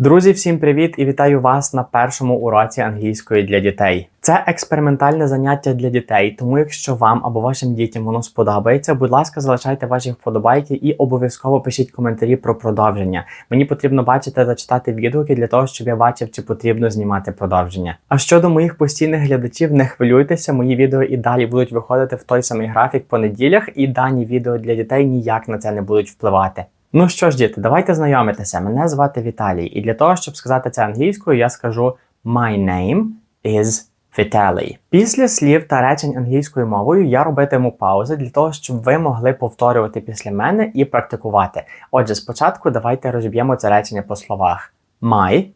Друзі, всім привіт і вітаю вас на першому уроці англійської для дітей. Це експериментальне заняття для дітей, тому якщо вам або вашим дітям воно сподобається, будь ласка, залишайте ваші вподобайки і обов'язково пишіть коментарі про продовження. Мені потрібно бачити та читати відгуки для того, щоб я бачив, чи потрібно знімати продовження. А щодо моїх постійних глядачів, не хвилюйтеся, мої відео і далі будуть виходити в той самий графік по неділях, і дані відео для дітей ніяк на це не будуть впливати. Ну що ж, діти, давайте знайомитися. Мене звати Віталій, і для того, щоб сказати це англійською, я скажу My name is Vitaly. Після слів та речень англійською мовою я робитиму паузи для того, щоб ви могли повторювати після мене і практикувати. Отже, спочатку давайте розіб'ємо це речення по словах. My.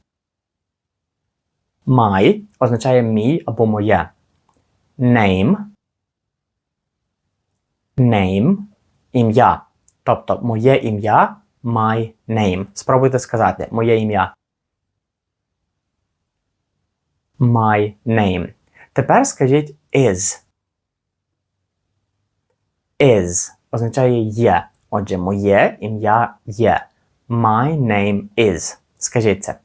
My означає мій або моє. Name. Name. Ім'я. Тобто моє ім'я my name. Спробуйте сказати моє ім'я. My name. Тепер скажіть is. Is означає є. Отже, моє ім'я є. My name is. Скажіть це.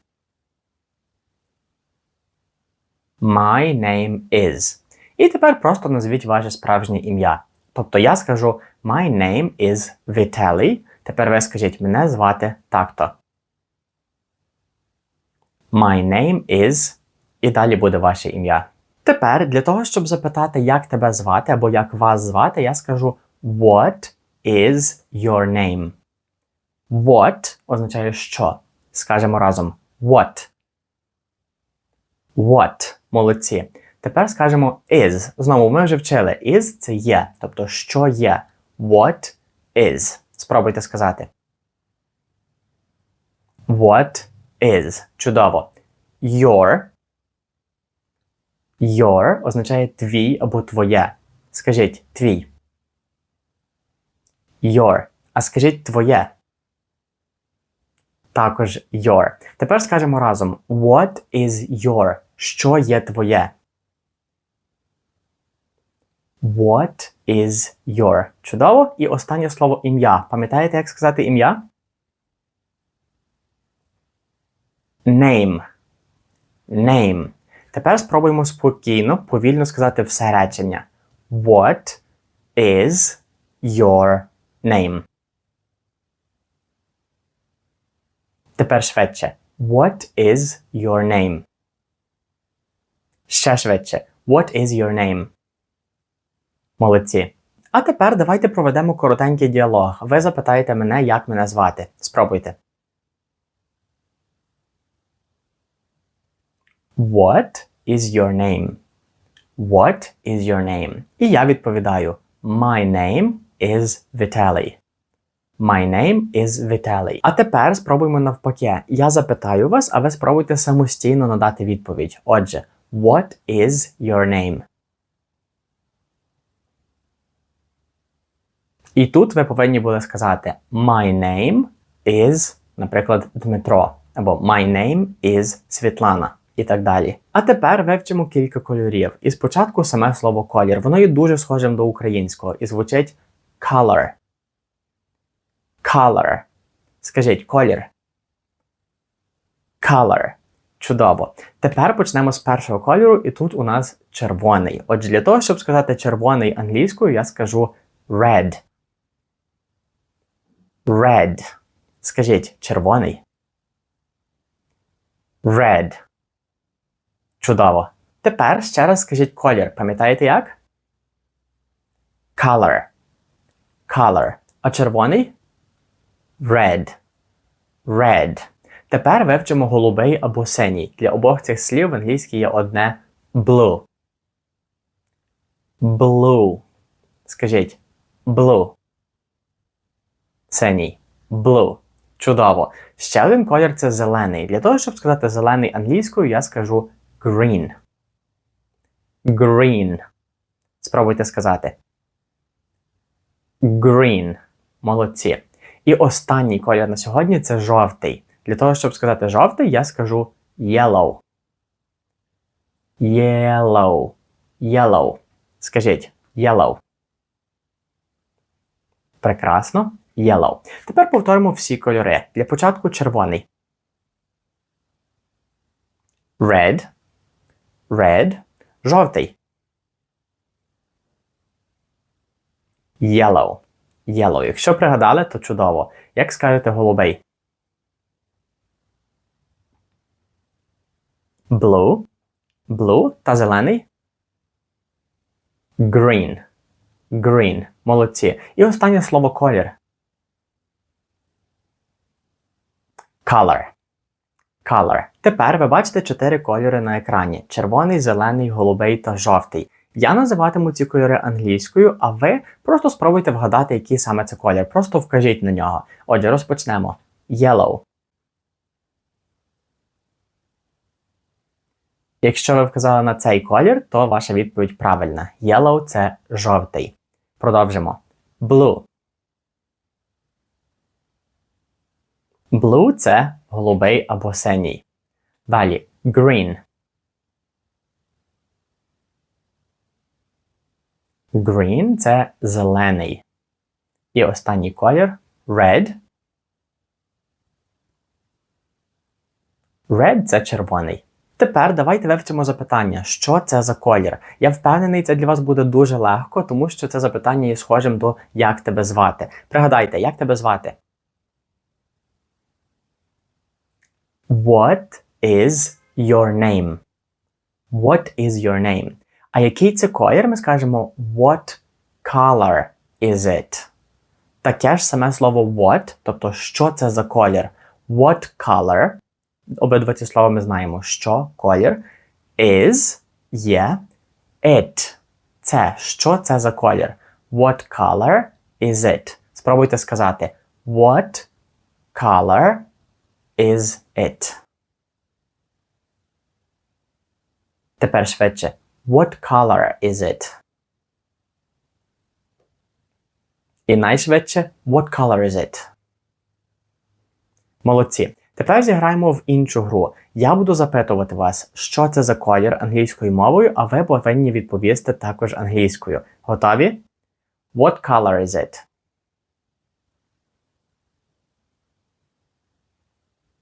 My name is. І тепер просто назвіть ваше справжнє ім'я. Тобто я скажу My name is Vitaly. Тепер ви скажіть, мене звати так-то. My name is. І далі буде ваше ім'я. Тепер для того, щоб запитати, як тебе звати або як вас звати, я скажу What is your name? What означає що. Скажемо разом What. What. Молодці. Тепер скажемо is. Знову ми вже вчили. Is це є, тобто що є. What is. Спробуйте сказати. What is. Чудово. Your. Your означає твій або твоє. Скажіть твій. Your. А скажіть твоє. Також your. Тепер скажемо разом. What is your? Що є твоє? What is your? Чудово. І останнє слово ім'я. Пам'ятаєте, як сказати ім'я? Name. Name. Тепер спробуємо спокійно, повільно сказати все речення. What is your name? Тепер швидше. What is your name? Ще швидше. What is your name? Молодці. А тепер давайте проведемо коротенький діалог. Ви запитаєте мене, як мене звати. Спробуйте. What is your name? What is your name? І я відповідаю: My name is Vitaly. My name is Vitaly. А тепер спробуємо навпаки. Я запитаю вас, а ви спробуйте самостійно надати відповідь. Отже, What is your name? І тут ви повинні були сказати My name is, наприклад, Дмитро, або My name is Світлана і так далі. А тепер вивчимо кілька кольорів. І спочатку саме слово колір. Воно є дуже схожим до українського і звучить color. Color. Скажіть колір. Color. Чудово. Тепер почнемо з першого кольору, і тут у нас червоний. Отже, для того, щоб сказати червоний англійською, я скажу red. Red. Скажіть червоний. Red. Чудово. Тепер ще раз скажіть колір. Пам'ятаєте як? Color. Color. А червоний? Red. Red. Тепер вивчимо голубий або синій. Для обох цих слів в англійській є одне blue. Blue. Скажіть blue. Синій. Blue. Чудово. Ще один колір це зелений. Для того, щоб сказати зелений англійською, я скажу green. Green. Спробуйте сказати. Green. Молодці. І останній колір на сьогодні це жовтий. Для того, щоб сказати жовтий, я скажу yellow. Yellow. Yellow. Скажіть yellow. Прекрасно. Yellow. Тепер повторимо всі кольори. Для початку червоний. Red. Red. Жовтий. Yellow. Yellow. Якщо пригадали, то чудово. Як скажете голубий? Blue. Blue та зелений. Green. Green. Молодці. І останнє слово колір. Color. Color. Тепер ви бачите чотири кольори на екрані: червоний, зелений, голубий та жовтий. Я називатиму ці кольори англійською, а ви просто спробуйте вгадати, який саме це колір. Просто вкажіть на нього. Отже, розпочнемо. Yellow. Якщо ви вказали на цей колір, то ваша відповідь правильна. Yellow – це жовтий. Продовжимо. Blue. Blue – це голубий або синій. Далі green. Green – це зелений. І останній колір red. Red – це червоний. Тепер давайте вивчимо запитання, що це за колір. Я впевнений, це для вас буде дуже легко, тому що це запитання є схожим до як тебе звати. Пригадайте, як тебе звати? What is your name? What is your name? А який це колір? Ми скажемо What color is it? Таке ж саме слово what, тобто що це за колір. What color? Обидва ці слова ми знаємо, що колір. Is є. It. Це. Що це за колір? What color is it? Спробуйте сказати What color is it? Тепер швидше. What color is it? І найшвидше What color is it? Молодці. Тепер зіграємо в іншу гру. Я буду запитувати вас, що це за колір англійською мовою, а ви повинні відповісти також англійською. Готові? What color is it?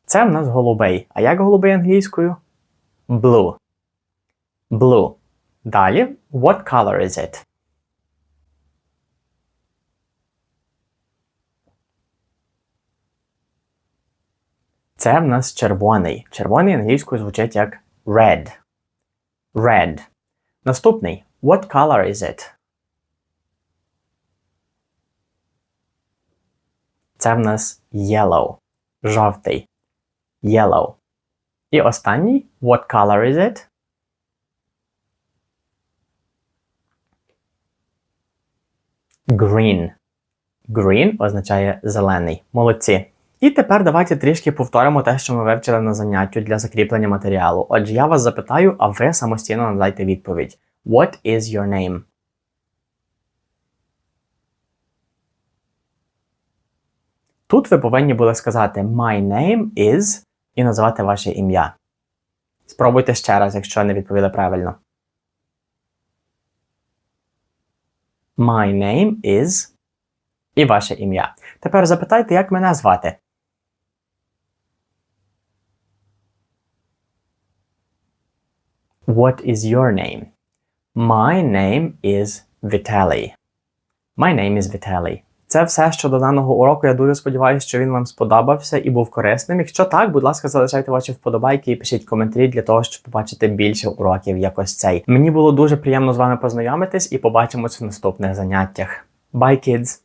Це в нас голубий. А як голубий англійською? Blue. Blue. Далі. What color is it? Це в нас червоний. Червоний англійською звучить як red. Red. Наступний. What color is it? Це в нас yellow. Жовтий. Yellow. І останній. What color is it? Green. Green означає зелений. Молодці. І тепер давайте трішки повторимо те, що ми вивчили на заняттю для закріплення матеріалу. Отже, я вас запитаю, а ви самостійно надайте відповідь. What is your name? Тут ви повинні були сказати My name is і назвати ваше ім'я. Спробуйте ще раз, якщо не відповіли правильно. My name is і ваше ім'я. Тепер запитайте, як мене звати. What is your name? My name is Vitaly. My name is Vitaly. Це все щодо даного уроку. Я дуже сподіваюся, що він вам сподобався і був корисним. Якщо так, будь ласка, залишайте ваші вподобайки і пишіть коментарі для того, щоб побачити більше уроків якось цей. Мені було дуже приємно з вами познайомитись і побачимось в наступних заняттях. Bye, kids!